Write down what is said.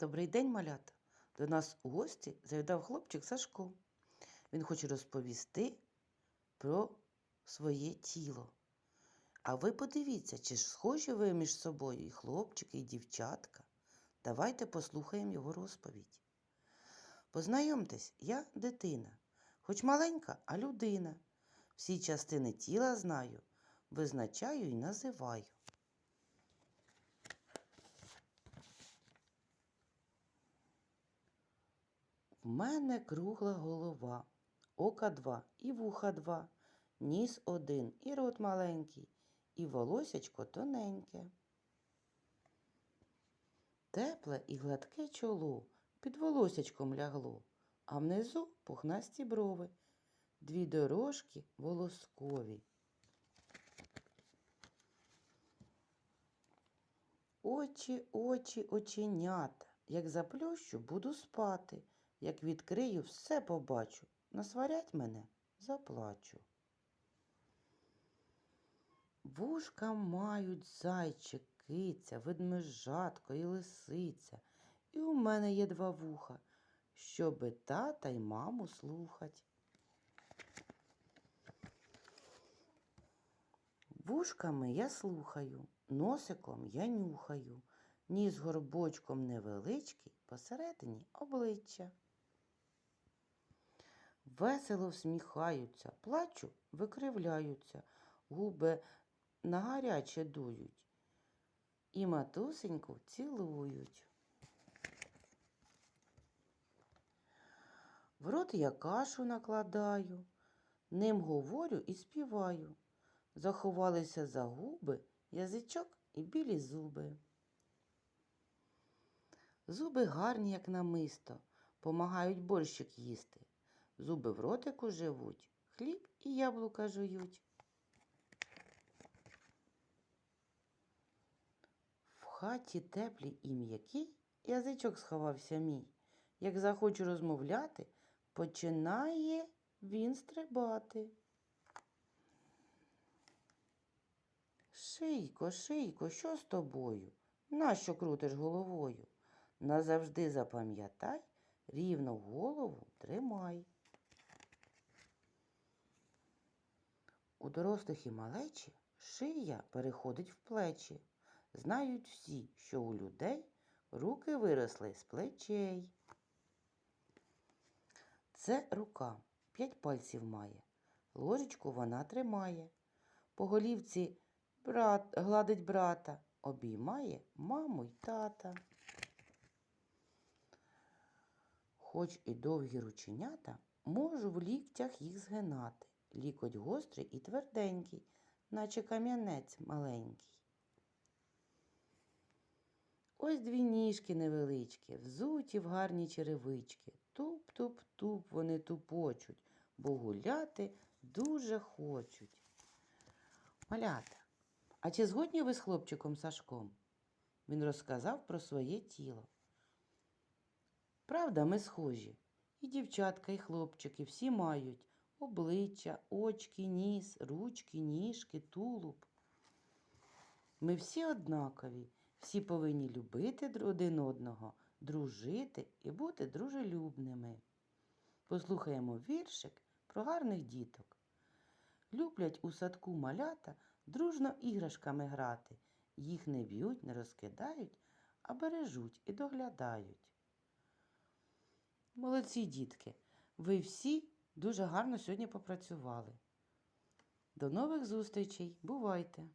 Добрий день, малята. До нас у гості завітав хлопчик Сашко. Він хоче розповісти про своє тіло. А ви подивіться, чи ж схожі ви між собою і хлопчики, і дівчатка. Давайте послухаємо його розповідь. Познайомтесь, я дитина, хоч маленька, а людина. Всі частини тіла знаю, визначаю і називаю. В мене кругла голова, ока два і вуха два, ніс один і рот маленький, і волосячко тоненьке. Тепле і гладке чоло під волосячком лягло, а внизу пухнасті брови, дві дорожки волоскові. Очі, очі, оченята, як заплющу, буду спати, як відкрию, все побачу. Насварять мене, заплачу. Вушка мають зайчик, ведмежатко і лисиця. І у мене є два вуха, щоби тата й маму слухать. Вушками я слухаю, носиком я нюхаю, ніс горбочком невеличкий, посередині обличчя. Весело всміхаються, плачу, викривляються, губи на гаряче дують і матусеньку цілують. В рот я кашу накладаю, ним говорю і співаю. Заховалися за губи, язичок і білі зуби. Зуби гарні, як намисто, помагають борщик їсти. Зуби в ротику живуть, хліб і яблука жують. В хаті теплій і м'якій язичок сховався мій. Як захочу розмовляти, починає він стрибати. Шийко, шийко, що з тобою? Нащо крутиш головою? Назавжди запам'ятай, рівно голову тримай. У дорослих і малечі шия переходить в плечі. Знають всі, що у людей руки виросли з плечей. Це рука, п'ять пальців має. Ложечку вона тримає. По голівці брат, гладить брата, обіймає маму й тата. Хоч і довгі рученята, можу в ліктях їх згинати. Лікоть гострий і тверденький, наче кам'янець маленький. Ось дві ніжки невеличкі, взуті в гарні черевички. Туп-туп-туп вони тупочуть, бо гуляти дуже хочуть. Малята, а чи згодні ви з хлопчиком Сашком? Він розказав про своє тіло. Правда, ми схожі. І дівчатка, і хлопчики всі мають обличчя, очки, ніс, ручки, ніжки, тулуб. Ми всі однакові, всі повинні любити один одного, дружити і бути дружелюбними. Послухаємо віршик про гарних діток. Люблять у садку малята дружно іграшками грати. Їх не б'ють, не розкидають, а бережуть і доглядають. Молодці дітки, ви всі дуже гарно сьогодні попрацювали. До нових зустрічей. Бувайте!